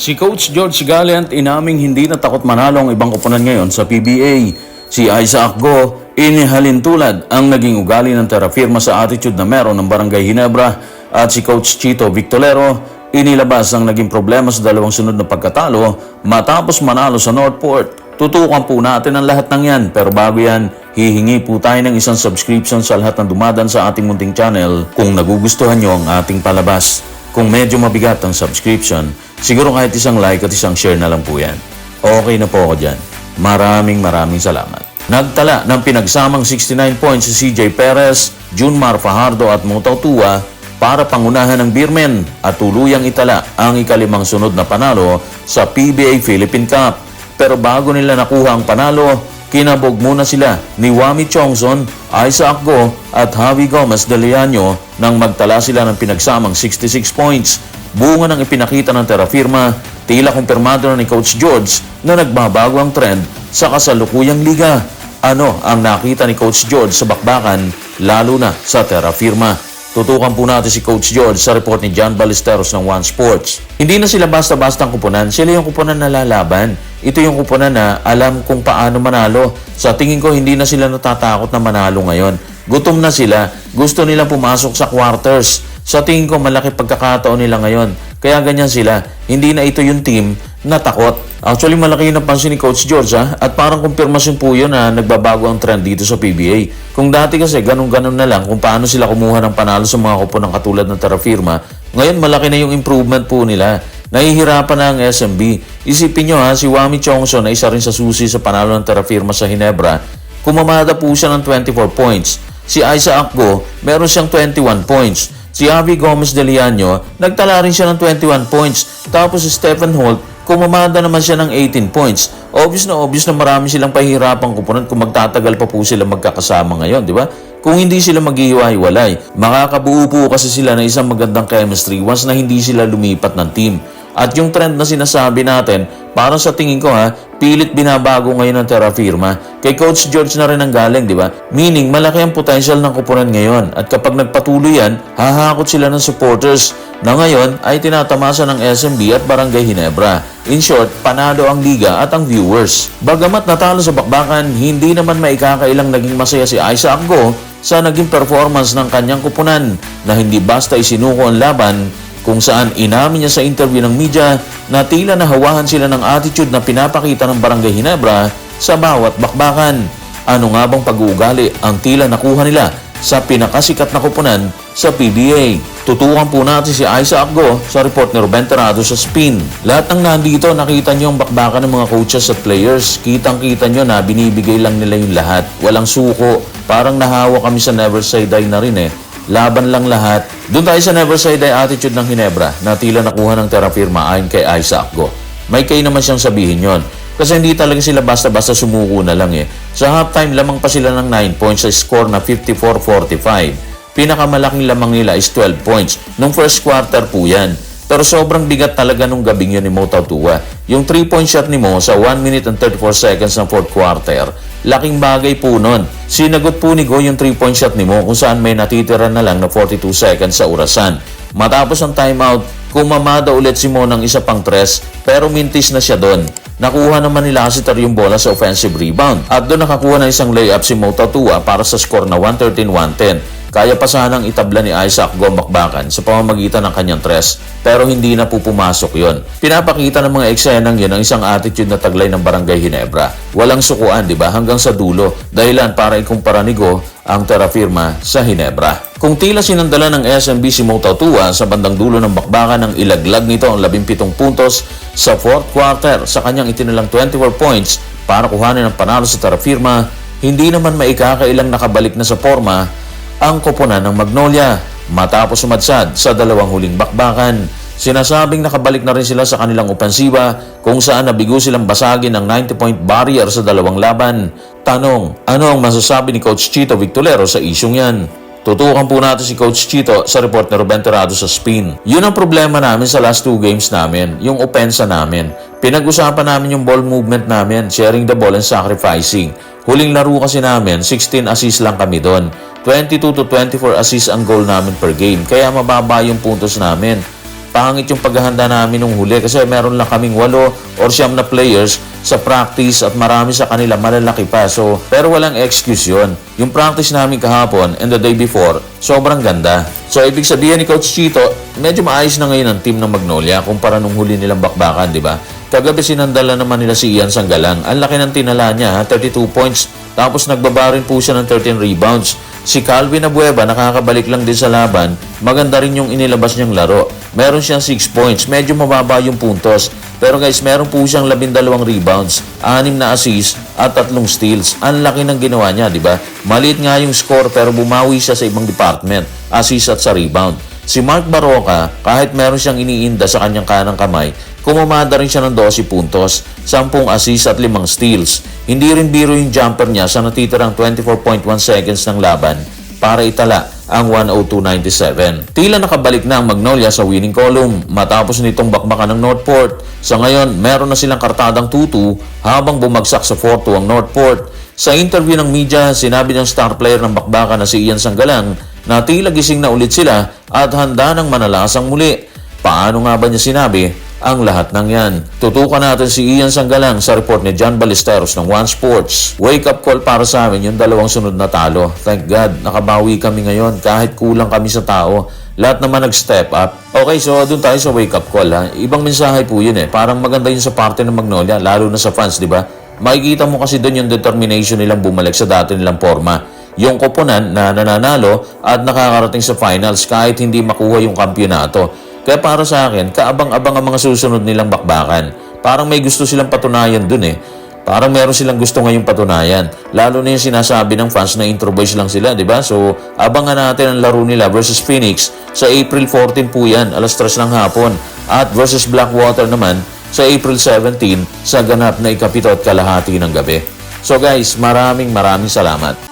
Si Coach George Gallant inaming hindi na takot manalo ang ibang koponan ngayon sa PBA. Si Isaac Go, inihalin tulad ang naging ugali ng terafirma sa attitude na meron ng Barangay Hinebra at si Coach Chito Victolero, inilabas ang naging problema sa dalawang sunod na pagkatalo matapos manalo sa Northport. Tutukan po natin ang lahat ng yan pero bago yan, hihingi po tayo ng isang subscription sa lahat ng dumadan sa ating munting channel kung nagugustuhan nyo ang ating palabas. Kung medyo mabigat ang subscription, siguro kahit isang like at isang share na lang po yan. Okay na po ako dyan. Maraming maraming salamat. Nagtala ng pinagsamang 69 points si CJ Perez, Junmar Fajardo at Mutaw Tua para pangunahan ng Beermen at tuluyang itala ang ikalimang sunod na panalo sa PBA Philippine Cup. Pero bago nila nakuha ang panalo, kinabog muna sila ni Wami Chongson, Isaac Go at Javi Gomez de Leaño nang magtala sila ng pinagsamang 66 points. Bunga ng ipinakita ng terafirma, tila kumpirmado na ni Coach George na nagbabago ang trend sa kasalukuyang liga. Ano ang nakita ni Coach George sa bakbakan, lalo na sa terafirma? Tutukan po natin si Coach George sa report ni John Ballesteros ng One Sports. Hindi na sila basta-basta ang kupunan, sila yung kupunan na lalaban. Ito yung kupunan na alam kung paano manalo. Sa tingin ko, hindi na sila natatakot na manalo ngayon. Gutom na sila, gusto nila pumasok sa quarters. Sa tingin ko, malaki pagkakataon nila ngayon. Kaya ganyan sila. Hindi na ito yung team na takot. Actually, malaki yung napansin ni Coach George ha? at parang kumpirmasyon po yun na nagbabago ang trend dito sa PBA. Kung dati kasi ganun-ganun na lang kung paano sila kumuha ng panalo sa mga kupunang katulad ng Terrafirma, ngayon malaki na yung improvement po nila. Nahihirapan na ang SMB. Isipin nyo ha, si Wami Chongson na isa rin sa susi sa panalo ng Terrafirma sa Hinebra, kumamada po siya ng 24 points. Si Isaac Go, meron siyang 21 points. Si Avi Gomez de Leaño, nagtala rin siya ng 21 points. Tapos si Stephen Holt, kumamada naman siya ng 18 points. Obvious na obvious na marami silang pahihirapang kupunan kung magtatagal pa po sila magkakasama ngayon, di ba? Kung hindi sila maghihiwa-hiwalay, makakabuo po kasi sila ng isang magandang chemistry once na hindi sila lumipat ng team. At yung trend na sinasabi natin, parang sa tingin ko ha, pilit binabago ngayon ng Terrafirma. Kay Coach George na rin ang galing, di ba? Meaning, malaki ang potential ng kupunan ngayon. At kapag nagpatuloy yan, hahakot sila ng supporters na ngayon ay tinatamasa ng SMB at Barangay Hinebra. In short, panalo ang liga at ang viewers. Bagamat natalo sa bakbakan, hindi naman maikakailang naging masaya si Isaac Go sa naging performance ng kanyang kupunan na hindi basta isinuko ang laban kung saan inamin niya sa interview ng media na tila nahawahan sila ng attitude na pinapakita ng Barangay Hinebra sa bawat bakbakan. Ano nga bang pag-uugali ang tila nakuha nila sa pinakasikat na kupunan sa PBA? Tutukan po natin si Isaac Go sa report ni Ruben Terrado sa Spin. Lahat ng nandito nakita niyo ang bakbakan ng mga coaches at players. Kitang-kita niyo na binibigay lang nila yung lahat. Walang suko. Parang nahawa kami sa Never Say Die na rin eh. Laban lang lahat. Doon tayo sa Never Say Die attitude ng Hinebra na tila nakuha ng terafirma ayon kay Isaac Go. May kay naman siyang sabihin yon. Kasi hindi talaga sila basta-basta sumuko na lang eh. Sa halftime, lamang pa sila ng 9 points sa score na 54-45. Pinakamalaking lamang nila is 12 points. Nung first quarter po yan. Pero sobrang bigat talaga nung gabing yun ni Mo Tautua. Yung 3-point shot ni Mo sa 1 minute and 34 seconds ng fourth quarter, laking bagay po nun. Sinagot po ni Go yung 3-point shot ni Mo kung saan may natitira na lang na 42 seconds sa orasan. Matapos ang timeout, kumamada ulit si Mo ng isa pang tres pero mintis na siya doon. Nakuha naman nila si Tar yung bola sa offensive rebound at doon nakakuha ng isang layup si Mo Tatua para sa score na 113-110. Kaya pa sanang itabla ni Isaac Gombakbakan sa pamamagitan ng kanyang tres pero hindi na po pumasok yon. Pinapakita ng mga eksenang yun ang isang attitude na taglay ng Barangay Hinebra. Walang sukuan, di ba? Hanggang sa dulo. Dahilan para ikumpara ni Go ang terafirma sa Hinebra. Kung tila sinandala ng SMB si Motatua sa bandang dulo ng bakbakan ng ilaglag nito ang 17 puntos sa fourth quarter sa kanyang itinalang 24 points para kuhanin ang panalo sa terafirma, hindi naman maikakailang nakabalik na sa forma ang koponan ng Magnolia matapos umadsad sa dalawang huling bakbakan. Sinasabing nakabalik na rin sila sa kanilang opensiba kung saan nabigo silang basagin ang 90-point barrier sa dalawang laban. Tanong, ano ang masasabi ni Coach Chito Victolero sa isyong yan? Tutukan po natin si Coach Chito sa report ni Ruben Terrado sa Spin. Yun ang problema namin sa last two games namin, yung opensa namin. Pinag-usapan namin yung ball movement namin, sharing the ball and sacrificing. Huling laro kasi namin, 16 assists lang kami doon. 22 to 24 assists ang goal namin per game, kaya mababa yung puntos namin. Pangit yung paghahanda namin nung huli kasi meron lang kaming walo or siyam na players sa practice at marami sa kanila malalaki pa. So, pero walang excuse yon. Yung practice namin kahapon and the day before, sobrang ganda. So, ibig sabihin ni Coach Chito, medyo maayos na ngayon ang team ng Magnolia kumpara nung huli nilang bakbakan, di ba? Kagabi sinandala naman nila si Ian Sanggalang. Ang laki ng tinala niya, ha? 32 points. Tapos nagbaba rin po siya ng 13 rebounds. Si Calvin Abueva, nakakabalik lang din sa laban. Maganda rin yung inilabas niyang laro. Meron siyang 6 points. Medyo mababa yung puntos. Pero guys, meron po siyang 12 rebounds, 6 na assists at 3 steals. Ang laki ng ginawa niya, di ba? Maliit nga yung score pero bumawi siya sa ibang department, assist at sa rebound. Si Mark Baroka, kahit meron siyang iniinda sa kanyang kanang kamay, kumamada rin siya ng 12 puntos, 10 assists at 5 steals. Hindi rin biro yung jumper niya sa natitirang 24.1 seconds ng laban para itala ang 102.97. Tila nakabalik na ang Magnolia sa winning column matapos nitong bakbakan ng Northport. Sa ngayon, meron na silang kartadang tutu habang bumagsak sa 4-2 ang Northport. Sa interview ng media, sinabi ng star player ng bakbakan na si Ian Sanggalang na tila gising na ulit sila at handa ng manalasang muli. Paano nga ba niya sinabi ang lahat ng yan? Tutukan natin si Ian Sanggalang sa report ni John Ballesteros ng One Sports. Wake up call para sa amin yung dalawang sunod na talo. Thank God, nakabawi kami ngayon kahit kulang kami sa tao. Lahat naman nag-step up. Okay, so doon tayo sa wake up call ha. Ibang mensahe po yun eh. Parang maganda yun sa parte ng Magnolia, lalo na sa fans, di ba? Makikita mo kasi doon yung determination nilang bumalik sa dati nilang forma yung koponan na nananalo at nakakarating sa finals kahit hindi makuha yung kampyonato. Kaya para sa akin, kaabang-abang ang mga susunod nilang bakbakan. Parang may gusto silang patunayan dun eh. Parang meron silang gusto ngayong patunayan. Lalo na yung sinasabi ng fans na intro boys lang sila, di ba? So, abangan natin ang laro nila versus Phoenix sa April 14 po yan, alas 3 ng hapon. At versus Blackwater naman sa April 17 sa ganap na ikapito at kalahati ng gabi. So guys, maraming maraming salamat.